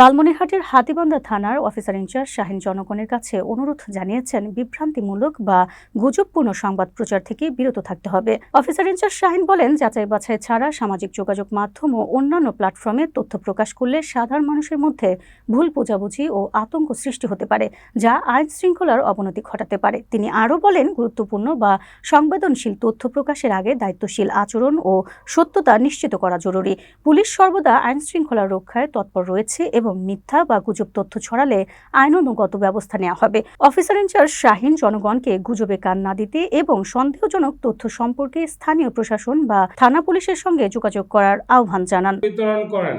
লালমনিরহাটের হাতিবান্ধা থানার officer in charge Shahin জনগণের কাছে অনুরোধ জানিয়েছেন, বিভ্রান্তিমূলক বা গুজবপূর্ণ সংবাদ প্রচার থেকে বিরত থাকতে হবে। অফিসার ইনচার্জ শাহিন বলেন, যাচাই বাছাই ছাড়া সামাজিক যোগাযোগ মাধ্যম ও অন্যান্য প্ল্যাটফর্মে তথ্য প্রকাশ করলে সাধারণ মানুষের মধ্যে ভুল বোঝাবুঝি ও আতঙ্ক সৃষ্টি হতে পারে, যা আইন শৃঙ্খলার অবনতি ঘটাতে পারে। তিনি আরও বলেন, গুরুত্বপূর্ণ বা সংবেদনশীল তথ্য প্রকাশের আগে দায়িত্বশীল আচরণ ও সত্যতা নিশ্চিত করা জরুরি। পুলিশ সর্বদা আইন শৃঙ্খলা রক্ষায় তৎপর রয়েছে এবং মিথ্যা বা গুজব তথ্য ছড়ালে আইনানুগত ব্যবস্থা নেওয়া হবে। অফিসার ইনচার্জ শাহিন জনগণকে গুজবে কান না দিতে এবং সন্দেহজনক তথ্য সম্পর্কে স্থানীয় প্রশাসন বা থানা পুলিশের সঙ্গে যোগাযোগ করার আহ্বান জানান। বিতরণ করেন।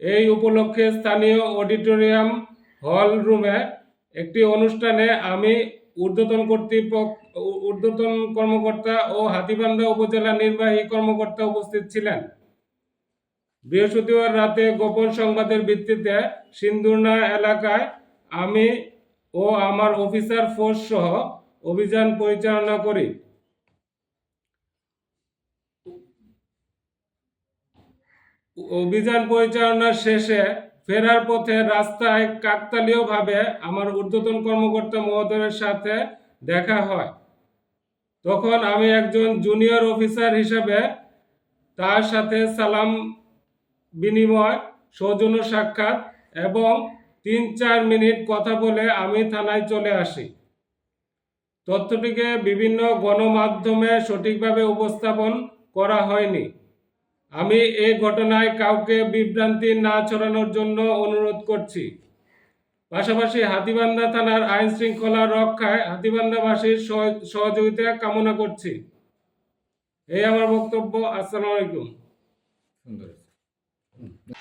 এই উপলক্ষে স্থানীয় অডিটোরিয়াম হল রুমে একটি অনুষ্ঠানে আমি ঊর্ধ্বতন কর্তৃপক্ষ ঊর্ধ্বতন কর্মকর্তা ও হাতিবান্ধা উপজেলা নির্বাহী কর্মকর্তা উপস্থিত ছিলেন। বৃহস্পতিবার রাতে গোপন সংবাদের ভিত্তিতে সিন্দুরনা এলাকায় আমি ও আমার অফিসার ফোর্স সহ অভিযান পরিচালনা করি। অভিযান পরিচালনার শেষে ফেরার পথে রাস্তায় কাকতালীয়ভাবে আমার ঊর্ধ্বতন কর্মকর্তা মহোদয়ের সাথে দেখা হয়। তখন আমি একজন জুনিয়র অফিসার হিসেবে তার সাথে সালাম বিনিময়, সৌজন্য সাক্ষাৎ এবং তিন চার মিনিট কথা বলে আমি থানায় চলে আসি। তথ্যটিকে বিভিন্ন গণমাধ্যমে সঠিকভাবে উপস্থাপন করা হয়নি। আমি এই ঘটনায় কাউকে বিভ্রান্তি না ছড়ানোর জন্য অনুরোধ করছি। পাশাপাশি হাতিবান্ধা থানার আইন শৃঙ্খলা রক্ষায় হাতিবান্ধাবাসীর সহ- সহযোগিতা কামনা করছি। এই আমার বক্তব্য। আসসালামু আলাইকুম। সুন্দর। Ừ.